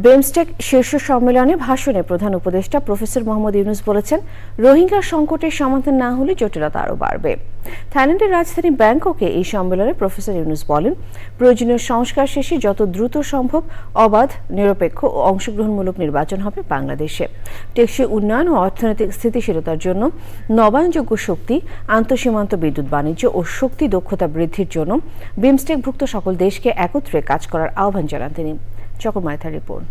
বেমস্টেক শীর্ষ সম্মেলনে ভাষণে প্রধান উপদেষ্টা প্রফেসর মোহাম্মদ ইউনুস বলেছেন, রোহিঙ্গা সংকটের সমাধান না হলে জটিলতা আরও বাড়বে। থাইল্যান্ডের রাজধানী ব্যাংককে এই সম্মেলনে প্রফেসর ইউনুস বলেন, প্রয়োজনীয় সংস্কার শেষে যত দ্রুত সম্ভব অবাধ, নিরপেক্ষ ও অংশগ্রহণমূলক নির্বাচন হবে বাংলাদেশে। টেকসই উন্নয়ন ও অর্থনৈতিক স্থিতিশীলতার জন্য নবায়নযোগ্য শক্তি, আন্তঃসীমান্ত বিদ্যুৎ বাণিজ্য ও শক্তি দক্ষতা বৃদ্ধির জন্য বিমস্টেকভুক্ত সকল দেশকে একত্রে কাজ করার আহ্বান জানান তিনি। রিপোর্ট।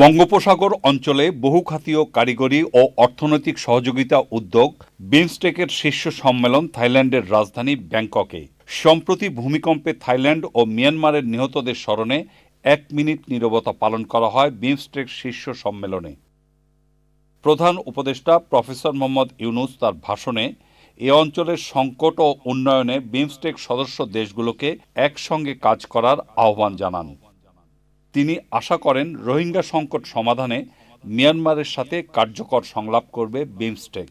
বঙ্গোপসাগর অঞ্চলে বহুখাতীয় কারিগরি ও অর্থনৈতিক সহযোগিতা উদ্যোগ বিমস্টেকের শীর্ষ সম্মেলন থাইল্যান্ডের রাজধানী ব্যাংককে। সম্প্রতি ভূমিকম্পে থাইল্যান্ড ও মিয়ানমারের নিহতদের স্মরণে এক মিনিট নীরবতা পালন করা হয় বিমস্টেক শীর্ষ সম্মেলনে। প্রধান উপদেষ্টা প্রফেসর মোহাম্মদ ইউনুস তার ভাষণে এ অঞ্চলের সংকট ও উন্নয়নে বিমস্টেক সদস্য দেশগুলোকে একসঙ্গে কাজ করার আহ্বান জানান। তিনি আশা করেন রোহিঙ্গা সংকট সমাধানে মিয়ানমারের সাথে কার্যকর সংলাপ করবে বিমস্টেক।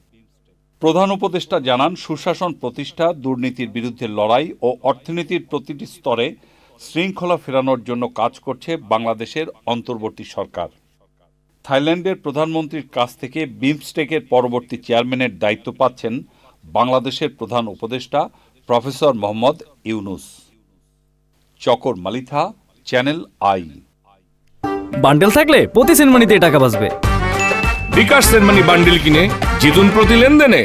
প্রধান উপদেষ্টা জানান, সুশাসন প্রতিষ্ঠা, দুর্নীতির বিরুদ্ধে লড়াই ও অর্থনীতির প্রতিটি স্তরে শৃঙ্খলা ফেরানোর জন্য কাজ করছে বাংলাদেশের অন্তর্বর্তী সরকার। থাইল্যান্ডের প্রধানমন্ত্রীর কাছ থেকে বিমস্টেকের পরবর্তী চেয়ারম্যানের দায়িত্ব পাচ্ছেন বাংলাদেশের প্রধান উপদেষ্টা প্রফেসর মোহাম্মদ ইউনুস। চকর মালিথা চ্যানেল আই। বান্ডেল থাকলে প্রতি সেনমানিতে টাকা বাঁচবে। বিকাশ সেনমানি বান্ডেল কিনে জিতুন প্রতি লেনদেনে।